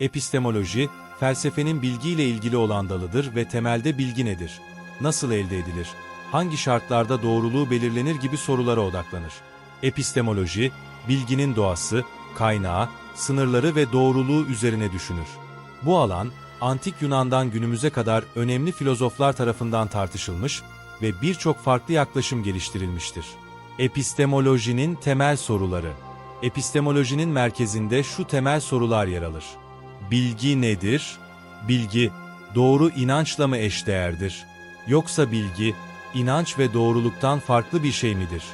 Epistemoloji, felsefenin bilgiyle ilgili olan dalıdır ve temelde bilgi nedir? Nasıl elde edilir? Hangi şartlarda doğruluğu belirlenir gibi sorulara odaklanır. Epistemoloji, bilginin doğası, kaynağı, sınırları ve doğruluğu üzerine düşünür. Bu alan, antik Yunan'dan günümüze kadar önemli filozoflar tarafından tartışılmış ve birçok farklı yaklaşım geliştirilmiştir. Epistemolojinin temel soruları Epistemolojinin merkezinde şu temel sorular yer alır. Bilgi nedir? Bilgi, doğru inançla mı eşdeğerdir? Yoksa bilgi, inanç ve doğruluktan farklı bir şey midir?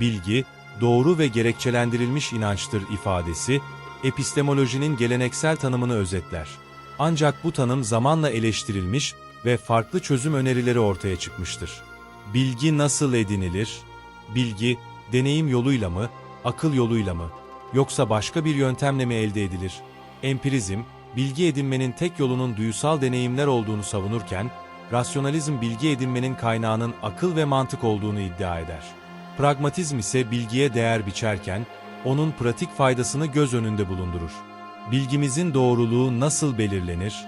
Bilgi, doğru ve gerekçelendirilmiş inançtır ifadesi, epistemolojinin geleneksel tanımını özetler. Ancak bu tanım zamanla eleştirilmiş ve farklı çözüm önerileri ortaya çıkmıştır. Bilgi nasıl edinilir? Bilgi, deneyim yoluyla mı, akıl yoluyla mı, yoksa başka bir yöntemle mi elde edilir? Empirizm, bilgi edinmenin tek yolunun duyusal deneyimler olduğunu savunurken, rasyonalizm bilgi edinmenin kaynağının akıl ve mantık olduğunu iddia eder. Pragmatizm ise bilgiye değer biçerken, onun pratik faydasını göz önünde bulundurur. Bilgimizin doğruluğu nasıl belirlenir?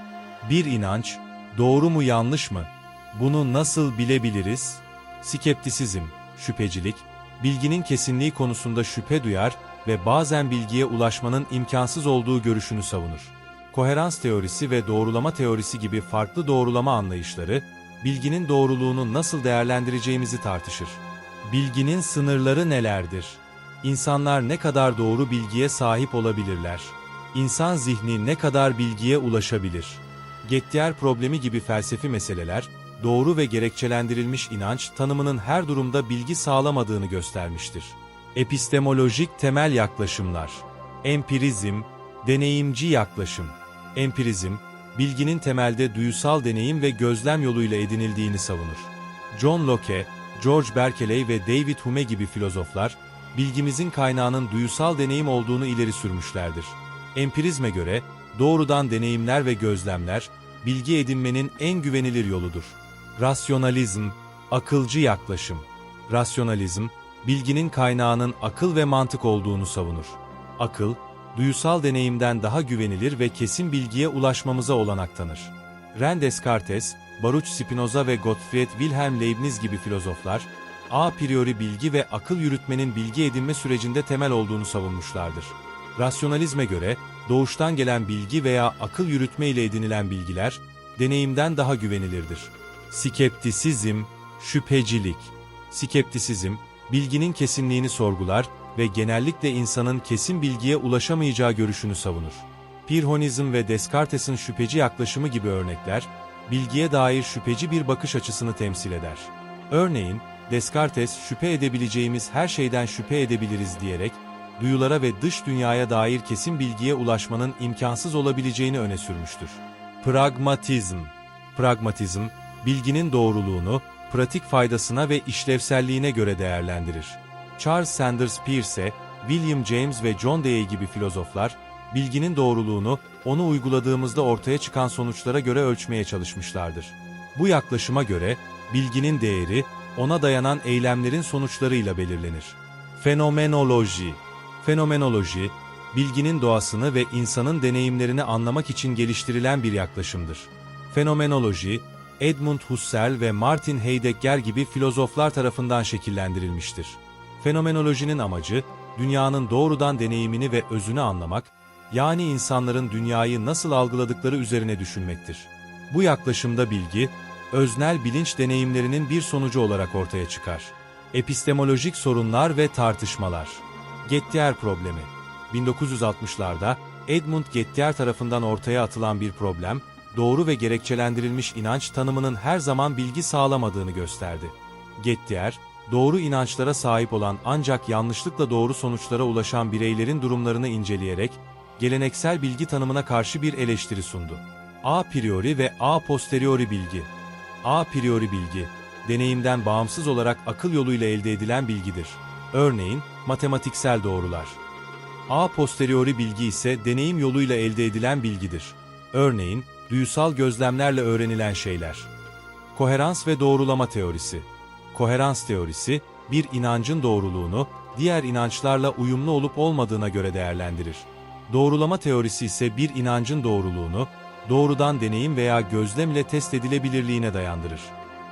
Bir inanç, doğru mu yanlış mı? Bunu nasıl bilebiliriz? Skeptisizm, şüphecilik, bilginin kesinliği konusunda şüphe duyar ve bazen bilgiye ulaşmanın imkansız olduğu görüşünü savunur. Koherans teorisi ve doğrulama teorisi gibi farklı doğrulama anlayışları, bilginin doğruluğunu nasıl değerlendireceğimizi tartışır. Bilginin sınırları nelerdir? İnsanlar ne kadar doğru bilgiye sahip olabilirler? İnsan zihni ne kadar bilgiye ulaşabilir? Gettier problemi gibi felsefi meseleler, doğru ve gerekçelendirilmiş inanç tanımının her durumda bilgi sağlamadığını göstermiştir. Epistemolojik temel yaklaşımlar Empirizm, deneyimci yaklaşım. Empirizm, bilginin temelde duyusal deneyim ve gözlem yoluyla edinildiğini savunur. John Locke, George Berkeley ve David Hume gibi filozoflar, bilgimizin kaynağının duyusal deneyim olduğunu ileri sürmüşlerdir. Empirizme göre, doğrudan deneyimler ve gözlemler, bilgi edinmenin en güvenilir yoludur. Rasyonalizm, akılcı yaklaşım. Rasyonalizm, bilginin kaynağının akıl ve mantık olduğunu savunur. Akıl, duyusal deneyimden daha güvenilir ve kesin bilgiye ulaşmamıza olanak tanır. René Descartes, Baruch Spinoza ve Gottfried Wilhelm Leibniz gibi filozoflar, a priori bilgi ve akıl yürütmenin bilgi edinme sürecinde temel olduğunu savunmuşlardır. Rasyonalizme göre, doğuştan gelen bilgi veya akıl yürütme ile edinilen bilgiler, deneyimden daha güvenilirdir. Skeptisizm, şüphecilik. Skeptisizm, bilginin kesinliğini sorgular ve genellikle insanın kesin bilgiye ulaşamayacağı görüşünü savunur. Pirhonizm ve Descartes'in şüpheci yaklaşımı gibi örnekler, bilgiye dair şüpheci bir bakış açısını temsil eder. Örneğin, Descartes şüphe edebileceğimiz her şeyden şüphe edebiliriz diyerek, duyulara ve dış dünyaya dair kesin bilgiye ulaşmanın imkansız olabileceğini öne sürmüştür. Pragmatizm Pragmatizm, bilginin doğruluğunu, pratik faydasına ve işlevselliğine göre değerlendirir. Charles Sanders Peirce, William James ve John Dewey gibi filozoflar, bilginin doğruluğunu, onu uyguladığımızda ortaya çıkan sonuçlara göre ölçmeye çalışmışlardır. Bu yaklaşıma göre, bilginin değeri, ona dayanan eylemlerin sonuçlarıyla belirlenir. Fenomenoloji Fenomenoloji, bilginin doğasını ve insanın deneyimlerini anlamak için geliştirilen bir yaklaşımdır. Fenomenoloji, Edmund Husserl ve Martin Heidegger gibi filozoflar tarafından şekillendirilmiştir. Fenomenolojinin amacı, dünyanın doğrudan deneyimini ve özünü anlamak, yani insanların dünyayı nasıl algıladıkları üzerine düşünmektir. Bu yaklaşımda bilgi, öznel bilinç deneyimlerinin bir sonucu olarak ortaya çıkar. Epistemolojik sorunlar ve tartışmalar. Gettier problemi. 1960'larda Edmund Gettier tarafından ortaya atılan bir problem, doğru ve gerekçelendirilmiş inanç tanımının her zaman bilgi sağlamadığını gösterdi. Gettier, doğru inançlara sahip olan ancak yanlışlıkla doğru sonuçlara ulaşan bireylerin durumlarını inceleyerek, geleneksel bilgi tanımına karşı bir eleştiri sundu. A priori ve a posteriori bilgi. A priori bilgi, deneyimden bağımsız olarak akıl yoluyla elde edilen bilgidir. Örneğin, matematiksel doğrular. A posteriori bilgi ise deneyim yoluyla elde edilen bilgidir. Örneğin, duyusal gözlemlerle öğrenilen şeyler. Koherans ve doğrulama teorisi. Koherans teorisi, bir inancın doğruluğunu diğer inançlarla uyumlu olup olmadığına göre değerlendirir. Doğrulama teorisi ise bir inancın doğruluğunu, doğrudan deneyim veya gözlemle test edilebilirliğine dayandırır.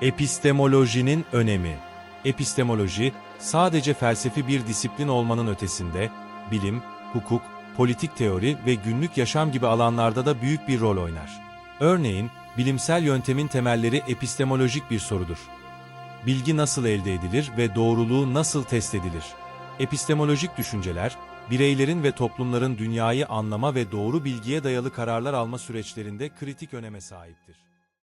Epistemolojinin önemi Epistemoloji, sadece felsefi bir disiplin olmanın ötesinde, bilim, hukuk, politik teori ve günlük yaşam gibi alanlarda da büyük bir rol oynar. Örneğin, bilimsel yöntemin temelleri epistemolojik bir sorudur. Bilgi nasıl elde edilir ve doğruluğu nasıl test edilir? Epistemolojik düşünceler, bireylerin ve toplumların dünyayı anlama ve doğru bilgiye dayalı kararlar alma süreçlerinde kritik öneme sahiptir.